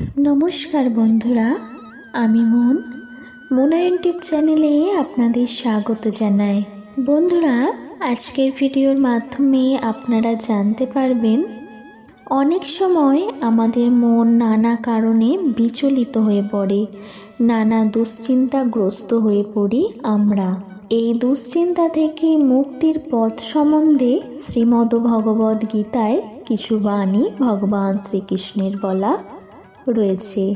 নমস্কার বন্ধুরা, আমি মন। মোনা ইউটিউব চ্যানেলে আপনাদের স্বাগত জানাই। বন্ধুরা, আজকের ভিডিওর মাধ্যমে আপনারা জানতে পারবেন, অনেক সময় আমাদের মন নানা কারণে বিচলিত হয়ে পড়ে, নানা দুশ্চিন্তাগ্রস্ত হয়ে পড়ি আমরা। এই দুশ্চিন্তা থেকে মুক্তির পথ সম্বন্ধে শ্রীমদ্ ভগবদ গীতায় কিছু বাণী ভগবান শ্রীকৃষ্ণের বলা রয়েছে।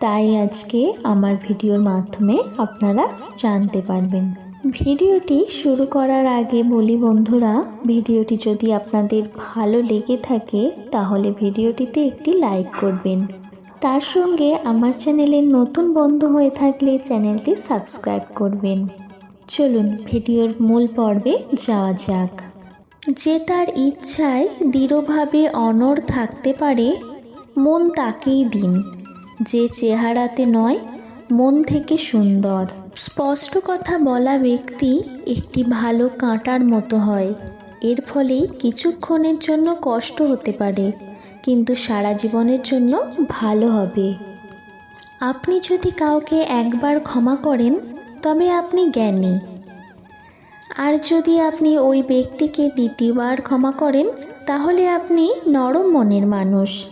তাই আজকে আমার ভিডিওর মাধ্যমে আপনারা জানতে পারবেন। ভিডিওটি শুরু করার আগে বলি বন্ধুরা, ভিডিওটি যদি আপনাদের ভালো লেগে থাকে, তাহলে ভিডিওটিতে একটি লাইক করবেন। তার সঙ্গে আমার চ্যানেলের নতুন বন্ধু হয়ে থাকলে চ্যানেলটি সাবস্ক্রাইব করবেন। চলুন ভিডিওর মূল পর্বে যাওয়া যাক। যে তার ইচ্ছায় দৃঢ়ভাবে অনড় থাকতে পারে মন তাকেই দিন। যে চেহারাতে নয়, মন থেকে সুন্দর। স্পষ্ট কথা বলা ব্যক্তি একটি ভালো কাঁটার মতো হয়। এর ফলে কিছুক্ষণের জন্য কষ্ট হতে পারে, কিন্তু সারা জীবনের জন্য ভালো হবে। আপনি যদি কাউকে একবার ক্ষমা করেন, তবে আপনি জ্ঞানী। আর যদি আপনি ওই ব্যক্তিকে দ্বিতীয়বার ক্ষমা করেন, তাহলে আপনি নরম মনের মানুষ।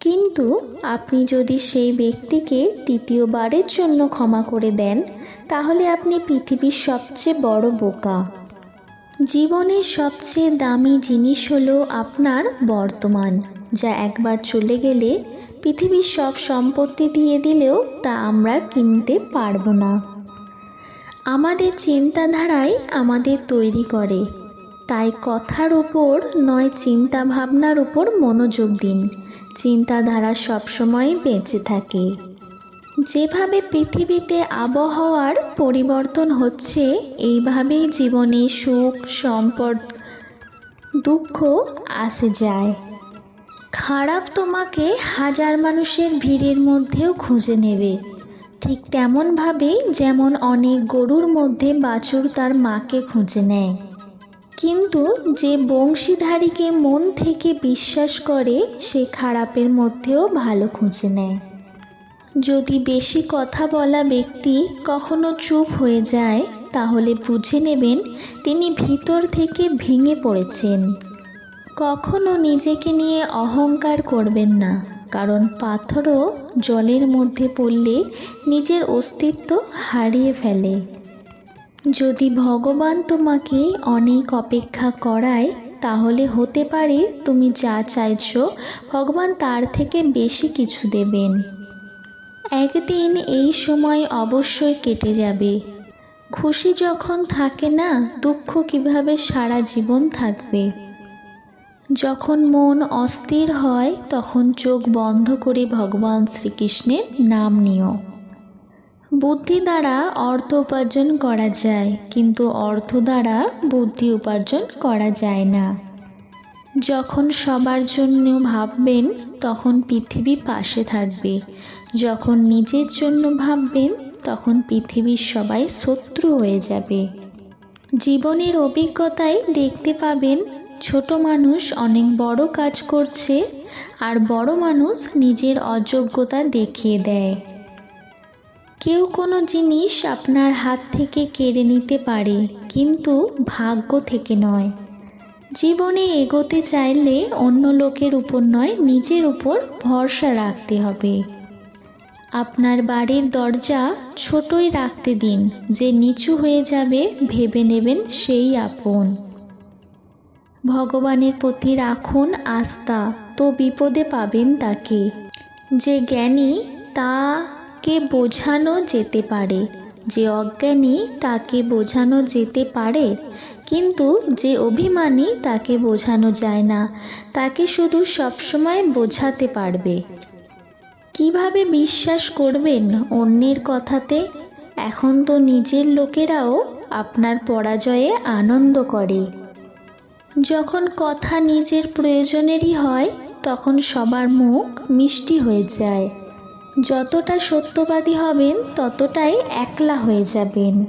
কিন্তু আপনি যদি সেই ব্যক্তিকে তৃতীয়বারের জন্য ক্ষমা করে দেন, তাহলে আপনি পৃথিবীর সবচেয়ে বড় বোকা। জীবনের সবচেয়ে দামি জিনিস হলো আপনার বর্তমান, যা একবার চলে গেলে পৃথিবীর সব সম্পত্তি দিয়ে দিলেও তা আমরা কিনতে পারব না। আমাদের চিন্তাধারাই আমাদের তৈরি করে, তাই কথার ওপর নয় চিন্তা ভাবনার উপর মনোযোগ দিন। চিন্তাধারা সবসময় বেঁচে থাকে। যেভাবে পৃথিবীতে আবহাওয়ার পরিবর্তন হচ্ছে, এইভাবেই জীবনে সুখ, সম্পদ, দুঃখ আসে যায়। খারাপ তোমাকে হাজার মানুষের ভিড়ের মধ্যেও খুঁজে নেবে। ঠিক তেমনভাবেই যেমন অনেক গরুর মধ্যে বাছুর তার মাকে খুঁজে নেয়। কিন্তু যে বংশীধারীকে মন থেকে বিশ্বাস করে, সে খারাপের মধ্যেও ভালো খুঁজে নেয়। যদি বেশি কথা বলা ব্যক্তি কখনো চুপ হয়ে যায়, তাহলে বুঝে নেবেন তিনি ভিতর থেকে ভেঙে পড়েছেন। কখনো নিজেকে নিয়ে অহংকার করবেন না, কারণ পাথরও জলের মধ্যে পড়লে নিজের অস্তিত্ব হারিয়ে ফেলে। যদি ভগবান তোমাকে অনেক অপেক্ষা করায়, তাহলে হতে পারে তুমি যা চাইছ, ভগবান তার থেকে বেশি কিছু দেবেন। একদিন এই সময় অবশ্যই কেটে যাবে। খুশি যখন থাকে না, দুঃখ কীভাবে সারা জীবন থাকবে? যখন মন অস্থির হয়, তখন চোখ বন্ধ করে ভগবান শ্রীকৃষ্ণের নাম নিও। বুদ্ধি দ্বারা অর্থ উপার্জন করা যায়, কিন্তু অর্থ দ্বারা বুদ্ধি উপার্জন করা যায় না। যখন সবার জন্য ভাববেন, তখন পৃথিবী পাশে থাকবে। যখন নিজের জন্য ভাববেন, তখন পৃথিবীর সবাই শত্রু হয়ে যাবে। জীবনের অভিজ্ঞতায় দেখতে পাবেন, ছোট মানুষ অনেক বড় কাজ করছে, আর বড় মানুষ নিজের অযোগ্যতা দেখিয়ে দেয়। কেউ কোনো জিনিস আপনার হাত থেকে কেড়ে নিতে পারে, কিন্তু ভাগ্য থেকে নয়। জীবনে এগোতে চাইলে অন্য লোকের উপর নয়, নিজের উপর ভরসা রাখতে হবে। আপনার বাড়ির দরজা ছোটই রাখতে দিন, যে নিচু হয়ে যাবে, ভেবে নেবেন সেই আপন। ভগবানের প্রতি রাখুন আস্থা, তো বিপদে পাবেন তাকে। যে জ্ঞানী তাকে বোঝানো যেতে পারে। যে অজ্ঞানী তাকে বোঝানো যেতে পারে, কিন্তু যে অভিমানী তাকে বোঝানো যায় না। তাকে শুধু সবসময় বোঝাতে পারবে। কীভাবে বিশ্বাস করবেন অন্যের কথাতে? এখন তো নিজের লোকেরাও আপনার পরাজয়ে আনন্দ করে। যখন কথা নিজের প্রয়োজনেরই হয়, তখন সবার মুখ মিষ্টি হয়ে যায়। যতটা সত্যবাদী হবেন, ততটাই একলা হয়ে যাবেন।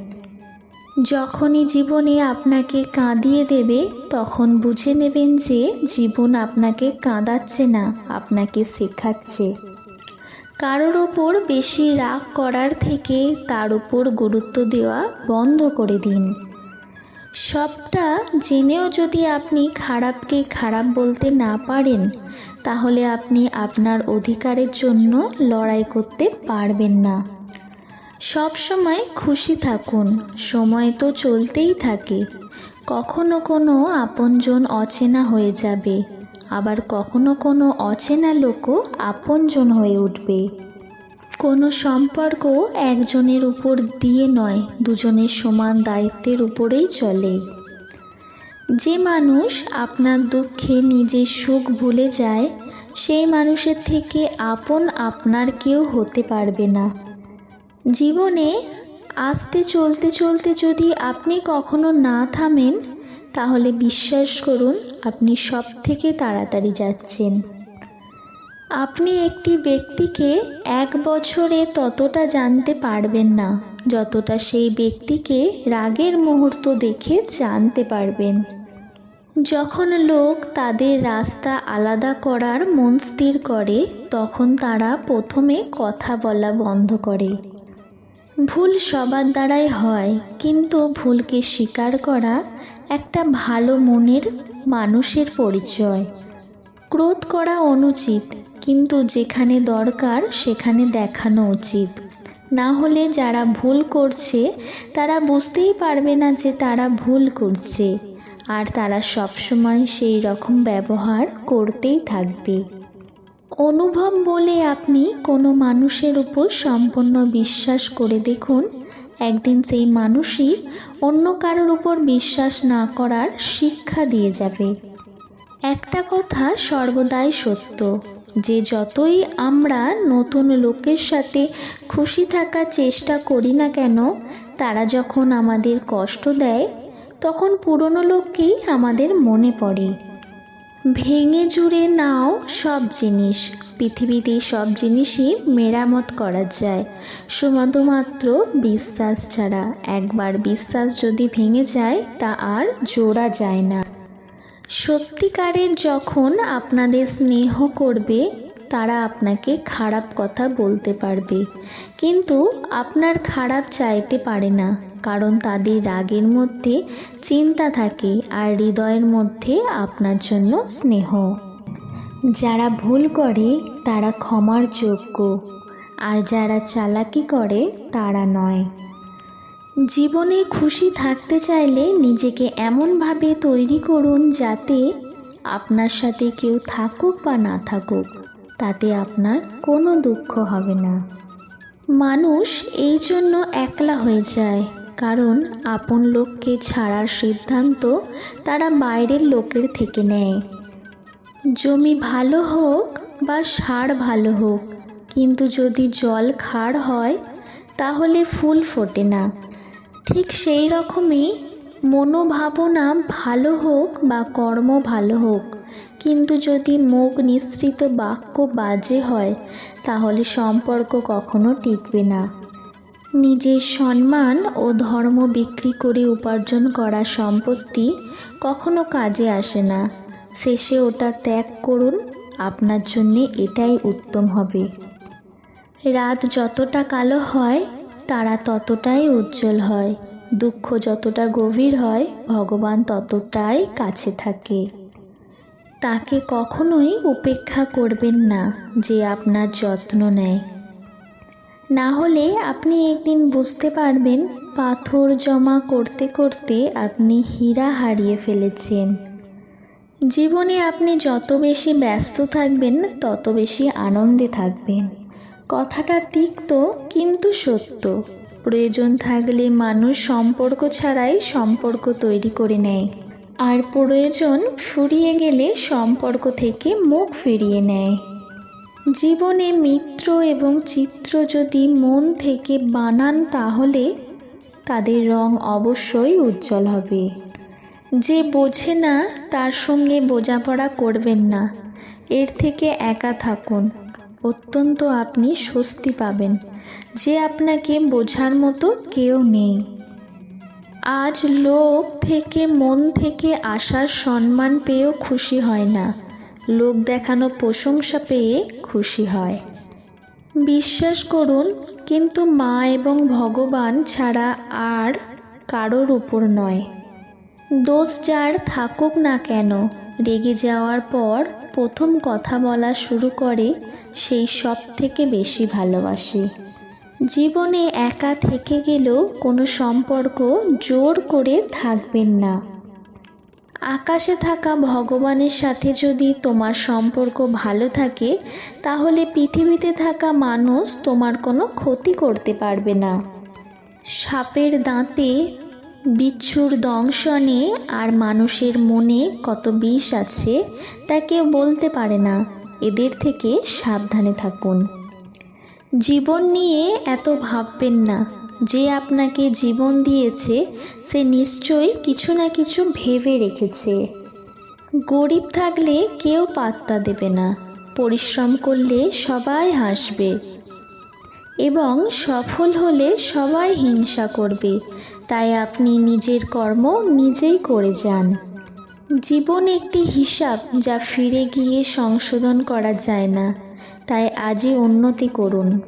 যখনই জীবনে আপনাকে কাঁদিয়ে দেবে, তখন বুঝে নেবেন যে জীবন আপনাকে কাঁদাচ্ছে না, আপনাকে শেখাচ্ছে। কারোর ওপর বেশি রাগ করার থেকে তার উপর গুরুত্ব দেওয়া বন্ধ করে দিন। সবটা জেনেও যদি আপনি খারাপকে খারাপ বলতে না পারেন, তাহলে আপনি আপনার অধিকারের জন্য লড়াই করতে পারবেন না। সব সময় খুশি থাকুন, সময় তো চলতেই থাকে। কখনো কোনো আপনজন অচেনা হয়ে যাবে, আবার কখনো কোনো অচেনা লোকও আপনজন হয়ে উঠবে। কোনো সম্পর্ক একজনের উপর দিয়ে নয়, দুজনের সমান দায়িত্বের উপরেই চলে। যে মানুষ আপনার দুঃখে নিজের সুখ ভুলে যায়, সেই মানুষের থেকে আপন আপনার কেউ হতে পারবে না। জীবনে আসতে চলতে চলতে যদি আপনি কখনো না থামেন, তাহলে বিশ্বাস করুন, আপনি সব থেকে তাড়াতাড়ি যাচ্ছেন। আপনি একটি ব্যক্তিকে এক বছরে ততটা জানতে পারবেন না, যতটা সেই ব্যক্তিকে রাগের মুহূর্ত দেখে জানতে পারবেন। যখন লোক তাদের রাস্তা আলাদা করার মন স্থির করে, তখন তারা প্রথমে কথা বলা বন্ধ করে। ভুল সবার দ্বারাই হয়, কিন্তু ভুলকে স্বীকার করা একটা ভালো মনের মানুষের পরিচয়। ক্রোধ করা অনুচিত, কিন্তু যেখানে দরকার সেখানে দেখানো উচিত। না হলে যারা ভুল করছে, তারা বুঝতেই পারবে না যে তারা ভুল করছে, আর তারা সবসময় সেই রকম ব্যবহার করতেই থাকবে। অনুভব বলে আপনি কোনো মানুষের উপর সম্পূর্ণ বিশ্বাস করে দেখুন। একদিন সেই মানুষই অন্য কারোর উপর বিশ্বাস না করার শিক্ষা দিয়ে যাবে। একটা কথা সর্বদাই সত্য, যে যতই আমরা নতুন লোকের সাথে খুশি থাকার চেষ্টা করি না কেন, তারা যখন আমাদের কষ্ট দেয়, তখন পুরনো লোককেই আমাদের মনে পড়ে। ভেঙে জুড়ে নাও সব জিনিস, পৃথিবীতে সব জিনিসই মেরামত করা যায়। শুধুমাত্র বিশ্বাস ছাড়া, একবার বিশ্বাস যদি ভেঙে যায়, তা আর জোড়া যায় না। সত্যিকারের যখন আপনাদের স্নেহ করবে, তারা আপনাকে খারাপ কথা বলতে পারবে। কিন্তু আপনার খারাপ চাইতে পারে না, কারণ তাদের রাগের মধ্যে চিন্তা থাকে আর হৃদয়ের মধ্যে আপনার জন্য স্নেহ। যারা ভুল করে, তারা ক্ষমার যোগ্য, আর যারা চালাকি করে, তারা নয়। জীবনে খুশি থাকতে চাইলে নিজেকে এমনভাবে তৈরি করুন যাতে আপনার সাথে কেউ থাকুক বা না থাকুক, তাতে আপনার কোনো দুঃখ হবে না। মানুষ এই জন্য একলা হয়ে যায়, কারণ আপন লোককে ছাড়ার সিদ্ধান্ত তারা বাইরের লোকের থেকে নেয়। জমি ভালো হোক বা সার ভালো হোক, কিন্তু যদি জল খাড় হয়, তাহলে ফুল ফোটে না। ঠিক সেই রকমই মনোভাবনা ভালো হোক বা কর্ম ভালো হোক, কিন্তু যদি মুখ নিঃসৃত বাক্য বাজে হয়, তাহলে সম্পর্ক কখনো টিকবে না। নিজের সম্মান ও ধর্ম বিক্রি করে উপার্জন করা সম্পত্তি কখনো কাজে আসে না। শেষে ওটা ত্যাগ করুন, আপনার জন্যে এটাই উত্তম হবে। রাত যতটা কালো হয় তারা ততটাই উজ্জ্বল হয়। দুঃখ যতটা গভীর হয়, ভগবান ততটাই কাছে থাকে। তাকে কখনোই উপেক্ষা করবেন না যে আপনার যত্ন নেয়। না হলে আপনি একদিন বুঝতে পারবেন, পাথর জমা করতে করতে আপনি হীরা হারিয়ে ফেলেছেন। জীবনে আপনি যত বেশি ব্যস্ত থাকবেন, তত বেশি আনন্দে থাকবেন। কথাটা তিক্ত কিন্তু সত্য। প্রয়োজন থাকলে মানুষ সম্পর্ক ছাড়াই সম্পর্ক তৈরি করে নেয়। আর প্রয়োজন ফুরিয়ে গেলে সম্পর্ক থেকে মুখ ফিরিয়ে নেয়। জীবনে মিত্র এবং চিত্র যদি মন থেকে বানান তাহলে তাদের রং অবশ্যই উজ্জ্বল হবে। যে বোঝে না, তার সঙ্গে বোঝাপড়া করবেন না। এর থেকে একা থাকুন। অত্যন্ত আপনি স্বস্তি পাবেন, যে আপনাকে বোঝার মতো কেউ নেই। আজ লোক থেকে মন থেকে আসার সম্মান পেয়েও খুশি হয় না, লোক দেখানো প্রশংসা পেয়ে খুশি হয়। বিশ্বাস করুন, কিন্তু মা এবং ভগবান ছাড়া আর কারোর উপর নয়। দোষ যার থাকুক না কেন, রেগে যাওয়ার পর প্রথম কথা বলা শুরু করে সেই সব থেকে বেশি ভালোবাসে। জীবনে একা থেকে গেলেও কোনো সম্পর্ক জোর করে থাকবেন না। আকাশে থাকা ভগবানের সাথে যদি তোমার সম্পর্ক ভালো থাকে, তাহলে পৃথিবীতে থাকা মানুষ তোমার কোনো ক্ষতি করতে পারবে না। সাপের দাঁতে বিচ্ছুর দংশনে আর মানুষের মনে কত বিষ আছে তা কেউ বলতে পারে না। এদের থেকে সাবধানে থাকুন। জীবন নিয়ে এত ভাববেন না। যে আপনাকে জীবন দিয়েছে, সে নিশ্চয়ই কিছু না কিছু ভেবে রেখেছে। গরিব থাকলে কেউ পাত্তা দেবে না। পরিশ্রম করলে সবাই হাসবে। এবং সফল হলে সবাই হিংসা করবে। তাই আপনি নিজের কর্ম নিজেই করে যান। জীবন একটি হিসাব যা ফিরে গিয়ে সংশোধন করা যায় না। তাই আজই উন্নতি করুন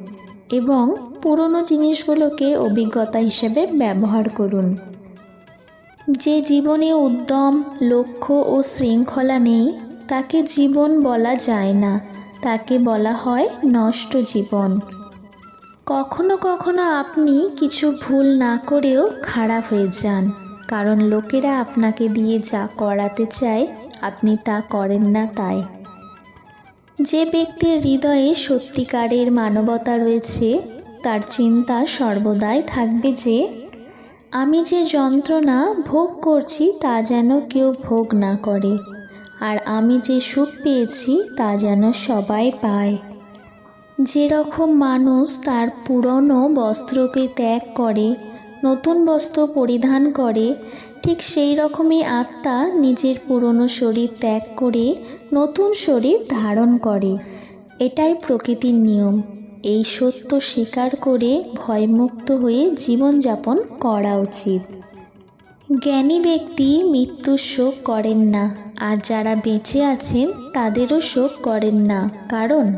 এবং পুরনো জিনিসগুলোকে অভিজ্ঞতা হিসেবে ব্যবহার করুন। যে জীবনে উদ্যম, লক্ষ্য ও শৃঙ্খলা নেই, তাকে জীবন বলা যায় না। তাকে বলা হয় নষ্ট জীবন। কখনো কখনো আপনি কিছু ভুল না করেও খারাপ হয়ে যান। কারণ লোকেরা আপনাকে দিয়ে যা করাতে চায়, আপনি তা করেন না তাই। যে ব্যক্তির হৃদয়ে সত্যিকারের মানবতা রয়েছে, তার চিন্তা সর্বদাই থাকবে যে, আমি যে যন্ত্রণা ভোগ করছি তা যেন কেউ ভোগ না করে, আর আমি যে সুখ পেয়েছি তা যেন সবাই পায়। যেরকম মানুষ তার পুরনো বস্ত্রকে ত্যাগ করে, নতুন বস্ত্র পরিধান করে, ঠিক সেই রকমই আত্মা নিজের পুরনো শরীর ত্যাগ করে, নতুন শরীর ধারণ করে। এটাই প্রকৃতির নিয়ম। এই সত্য স্বীকার করে ভয়মুক্ত হয়ে জীবনযাপন করা উচিত। জ্ঞানী ব্যক্তি মৃত্যুর শোক করেন না, আর যারা বেঁচে আছেন তাদেরও শোক করেন না। কারণ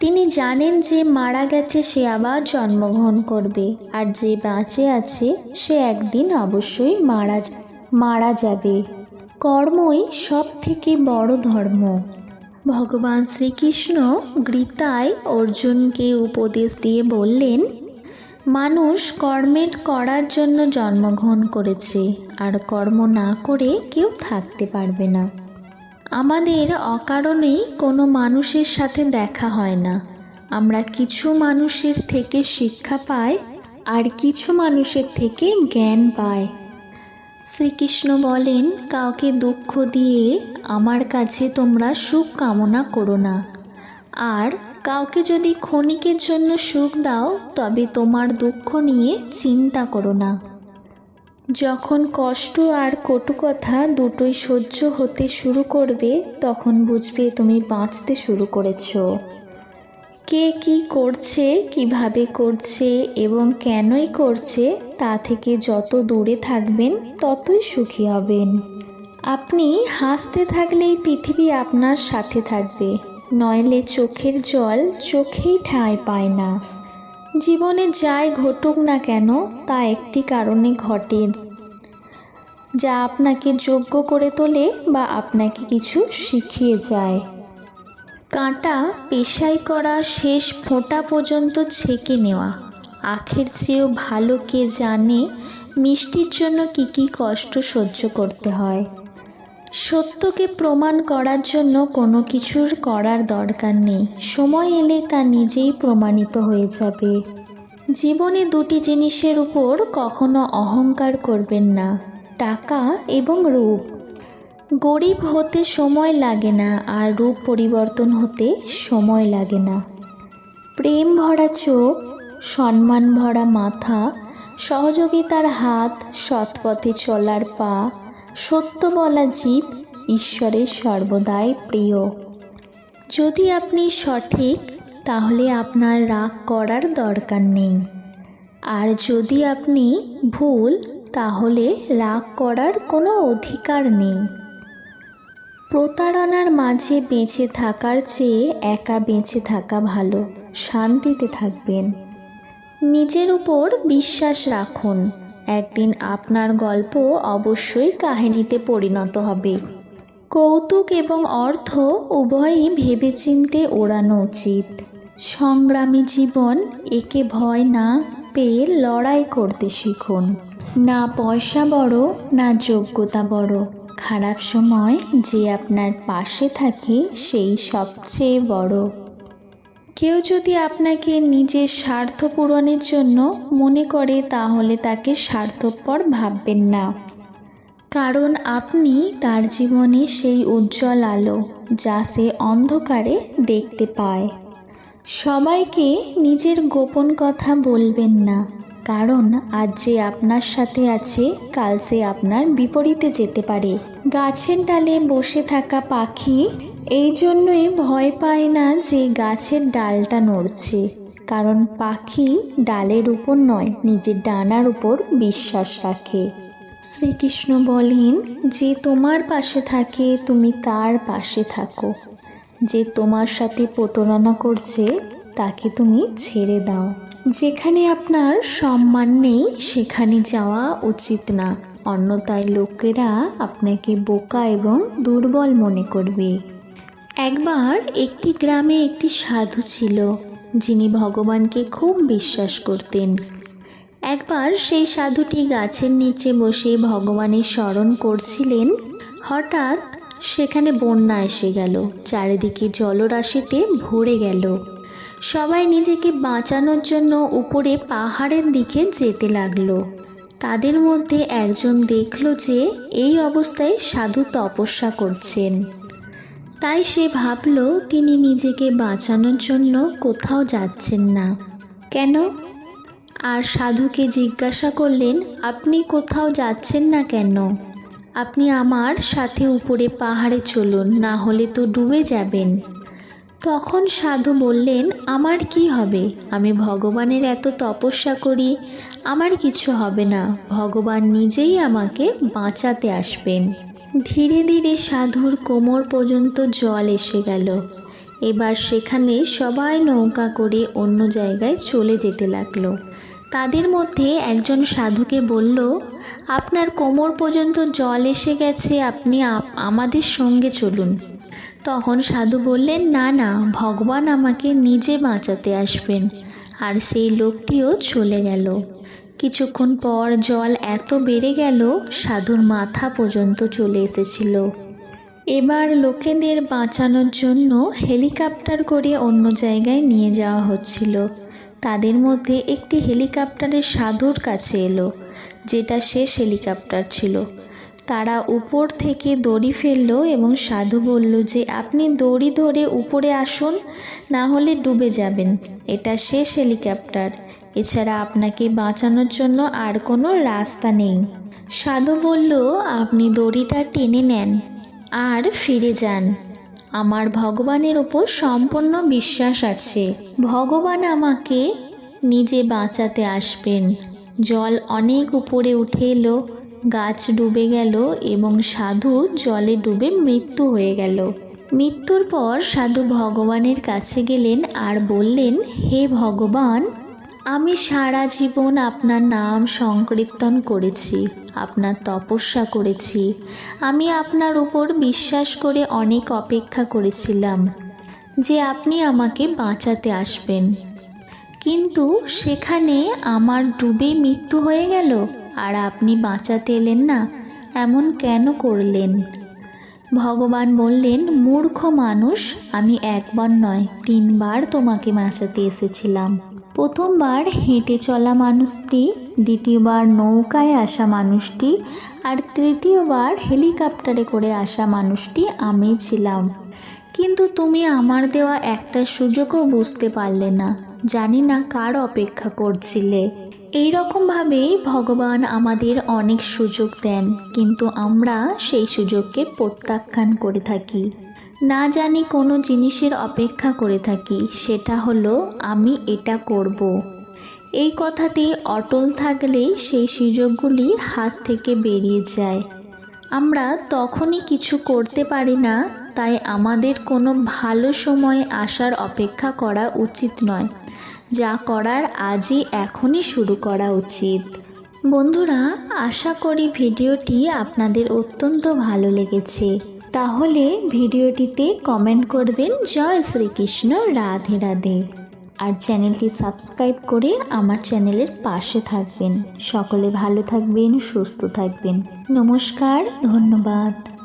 তিনি জানেন যে মারা গেছে সে আবার জন্মগ্রহণ করবে, আর যে বাঁচে আছে, সে একদিন অবশ্যই মারা মারা যাবে। কর্মই সব থেকে বড় ধর্ম। ভগবান শ্রীকৃষ্ণ গীতায় অর্জুনকে উপদেশ দিয়ে বললেন, মানুষ কর্মের করার জন্য জন্মগ্রহণ করেছে, আর কর্ম না করে কেউ থাকতে পারবে না। আমাদের অকারণেই কোনো মানুষের সাথে দেখা হয় না। আমরা কিছু মানুষের থেকে শিক্ষা পাই আর কিছু মানুষের থেকে জ্ঞান পাই। শ্রীকৃষ্ণ বলেন, কাউকে দুঃখ দিয়ে আমার কাছে তোমরা সুখ কামনা করো না। আর কাউকে যদি ক্ষণিকের জন্য সুখ দাও, তবে তোমার দুঃখ নিয়ে চিন্তা করো না। যখন কষ্ট আর কটু কথা দুটোই সহ্য হতে শুরু করবে, তখন বুঝবে তুমি বাঁচতে শুরু করেছ। কে কি করছে, কীভাবে করছে এবং কেনই করছে, তা থেকে যত দূরে থাকবেন, ততই সুখী হবেন। আপনি হাসতে থাকলেই পৃথিবী আপনার সাথে থাকবে, নইলে চোখের জল চোখেই ঠাঁই পায় না। জীবনে যাই ঘটুক না কেন, তা একটি কারণে ঘটে। যা আপনাকে যোগ্য করে তোলে বা আপনাকে কিছু শিখিয়ে যায়। কাঁটা পেশাই করা শেষ ফোঁটা পর্যন্ত ছেঁকে নেওয়া। আখের চেয়েও ভালো কে জানে, মিষ্টির জন্য কী কী কষ্ট সহ্য করতে হয়। সত্যকে প্রমাণ করার জন্য কোনো কিছুর করার দরকার নেই। সময় এলে তা নিজেই প্রমাণিত হয়ে যাবে। জীবনে দুটি জিনিসের উপর কখনো অহংকার করবেন না, টাকা এবং রূপ। গরিব হতে সময় লাগে না আর রূপ পরিবর্তন হতে সময় লাগে না। প্রেম ভরা চোখ, সম্মান ভরা মাথা, সহযোগিতার হাত, সৎপথে চলার পা সত্য বলা জীব ঈশ্বরের সর্বদাই প্রিয়। যদি আপনি সঠিক, তাহলে আপনার রাগ করার দরকার নেই। আর যদি আপনি ভুল, তাহলে রাগ করার কোনো অধিকার নেই। প্রতারণার মাঝে বেঁচে থাকার চেয়ে একা বেঁচে থাকা ভালো, শান্তিতে থাকবেন। নিজের উপর বিশ্বাস রাখুন। একদিন আপনার গল্প অবশ্যই কাহিনীতে পরিণত হবে। কৌতুক এবং অর্থ উভয়ই ভেবেচিন্তে ওড়ানো উচিত। সংগ্রামী জীবন একে ভয় না পেয়ে লড়াই করতে শিখুন। না পয়সা বড়, না যোগ্যতা বড়। খারাপ সময় যে আপনার পাশে থাকে সেই সবচেয়ে বড়। কেউ যদি আপনাকে নিজের স্বার্থ পূরণের জন্য মনে করে, তাহলে তাকে স্বার্থপর ভাববেন না। কারণ আপনি তার জীবনে সেই উজ্জ্বল আলো, যা সে অন্ধকারে দেখতে পায়। সবাইকে নিজের গোপন কথা বলবেন না। কারণ আজ যে আপনার সাথে আছে, কাল সে আপনার বিপরীতে যেতে পারে। গাছের ডালে বসে থাকা পাখি এই জন্যই ভয় পায় না যে গাছের ডালটা নড়ছে। কারণ পাখি ডালের উপর নয়, নিজের ডানার উপর বিশ্বাস রাখে। শ্রীকৃষ্ণ বলেন, যে তোমার পাশে থাকে, তুমি তার পাশে থাকো। যে তোমার সাথে প্রতারণা করছে, তাকে তুমি ছেড়ে দাও। যেখানে আপনার সম্মান নেই, সেখানে যাওয়া উচিত না। অন্যতায় লোকেরা আপনাকে বোকা এবং দুর্বল মনে করবে। একবার একটি গ্রামে একটি সাধু ছিল, যিনি ভগবানকে খুব বিশ্বাস করতেন। একবার সেই সাধুটি গাছের নিচে বসে ভগবানের স্মরণ করছিলেন। হঠাৎ সেখানে বন্যা এসে গেল, চারিদিকে জলরাশিতে ভরে গেল। সবাই নিজেকে বাঁচানোর জন্য উপরে পাহাড়ের দিকে যেতে লাগল। তাদের মধ্যে একজন দেখল যে এই অবস্থায় সাধু তপস্যা করছেন। তাই সে ভাবল তিনি নিজেকে বাঁচানোর জন্য কোথাও যাচ্ছেন না। কেন? আর সাধুকে জিজ্ঞাসা করলেন, আপনি কোথাও যাচ্ছেন না কেন? আপনি আমার সাথে উপরে পাহাড়ে চলুন, না হলে তো ডুবে যাবেন। তখন সাধু বললেন, আমার কি হবে? আমি ভগবানের এত তপস্যা করি, আমার কিছু হবে না। ভগবান নিজেই আমাকে বাঁচাতে আসবেন। ধীরে ধীরে সাধুর কোমর পর্যন্ত জল এসে গেল। এবার সেখানে সবাই নৌকা করে অন্য জায়গায় চলে যেতে লাগল। তাদের মধ্যে একজন সাধুকে বলল, আপনার কোমর পর্যন্ত জল এসে গেছে, আপনি আমাদের সঙ্গে চলুন। তখন সাধু বললেন, না না, ভগবান আমাকে নিজে বাঁচাতে আসবেন। আর সেই লোকটিও চলে গেল। কিছুক্ষণ পর জল এত বেড়ে গেল, সাধুর মাথা পর্যন্ত চলে এসেছিল। এবার লোকেদের বাঁচানোর জন্য হেলিকপ্টার করে অন্য জায়গায় নিয়ে যাওয়া হচ্ছিল। তাদের মধ্যে একটি হেলিকপ্টারের সাধুর কাছে এলো, যেটা শেষ হেলিকপ্টার ছিল। তারা উপর থেকে দড়ি ফেলল এবং সাধু বলল যে, আপনি দড়ি ধরে উপরে আসুন, না হলে ডুবে যাবেন। এটা শেষ হেলিকপ্টার। এছাড়া আপনাকে বাঁচানোর জন্য আর কোনো রাস্তা নেই। সাধু বলল, আপনি দড়িটা টেনে নেন আর ফিরে যান। আমার ভগবানের ওপর সম্পূর্ণ বিশ্বাস আছে। ভগবান আমাকে নিজে বাঁচাতে আসবেন। জল অনেক উপরে উঠে এলো গাছ ডুবে গেল এবং সাধু জলে ডুবে মৃত্যু হয়ে গেল। মৃত্যুর পর সাধু ভগবানের কাছে গেলেন আর বললেন, হে ভগবান, আমি সারা জীবন আপনার নাম সংকীর্তন করেছি, আপনার তপস্যা করেছি। আমি আপনার উপর বিশ্বাস করে অনেক অপেক্ষা করেছিলাম যে আপনি আমাকে বাঁচাতে আসবেন। কিন্তু সেখানে আমার ডুবে মৃত্যু হয়ে গেল। আর আপনি বাঁচাতে এলেন না, এমন কেন করলেন? ভগবান বললেন, মূর্খ মানুষ, আমি একবার নয়, তিনবার তোমাকে বাঁচাতে এসেছিলাম। প্রথমবার হেঁটে চলা মানুষটি, দ্বিতীয়বার নৌকায় আসা মানুষটি, আর তৃতীয়বার হেলিকপ্টারে করে আসা মানুষটি আমি ছিলাম। কিন্তু তুমি আমার দেওয়া একটা সুযোগও বুঝতে পারলে না। জানি না কার অপেক্ষা করছিলে। এই রকমভাবেই ভগবান আমাদের অনেক সুযোগ দেন, কিন্তু আমরা সেই সুযোগকে প্রত্যাখ্যান করে থাকি। না জানি কোনো জিনিসের অপেক্ষা করে থাকি, সেটা হলো আমি এটা করব। এই কথাতে অটল থাকলেই সেই সুযোগগুলি হাত থেকে বেরিয়ে যায়। আমরা তখনই কিছু করতে পারি না, তাই আমাদের কোনো ভালো সময় আসার অপেক্ষা করা উচিত নয়। যা করার আজই এখনই শুরু করা উচিত। বন্ধুরা, আশা করি ভিডিওটি আপনাদের অত্যন্ত ভালো লেগেছে। তাহলে ভিডিওটিতে কমেন্ট করবেন জয় শ্রীকৃষ্ণ রাধে রাধে। আর চ্যানেলটি সাবস্ক্রাইব করে আমার চ্যানেলের পাশে থাকবেন। সকলে ভালো থাকবেন, সুস্থ থাকবেন। নমস্কার, ধন্যবাদ।